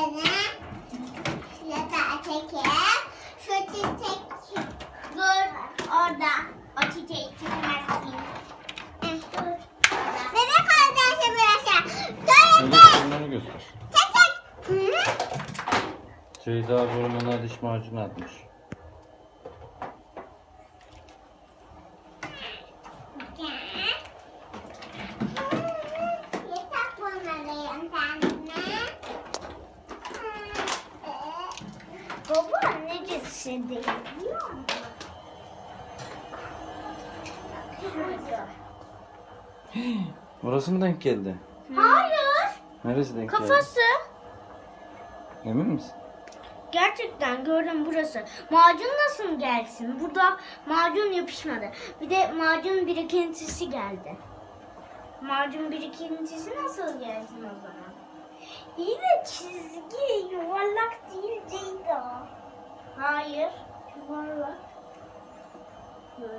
tane şurada çeker. Şu çiçek dur orada. O çiçeği çekemezsin. Evet. Bebek arkadaşlar biraz Dur Bunları göster. Çiçek. Ceyda burnuna diş macunu atmış. Baba necesi değil biliyor musun? Şurada. Burası mı denk geldi? Hayır. Neresi denk geldi? Kafası. Emin misin? Gerçekten gördüm burası. Macun nasıl gelsin? Burada macun yapışmadı. Bir de macun birikintisi geldi. Macun birikintisi nasıl gelsin o zaman? İyi de çizgi Ceyda. Hayır. Yuvarlak. Böyle.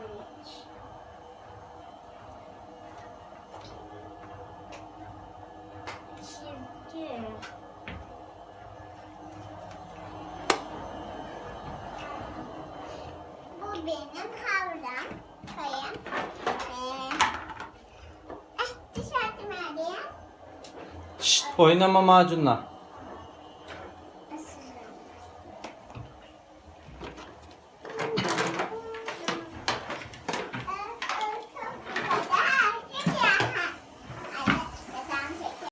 Çizgi. Bu benim havlam. Kayın. Ee, eh. Şşt oynama macunla.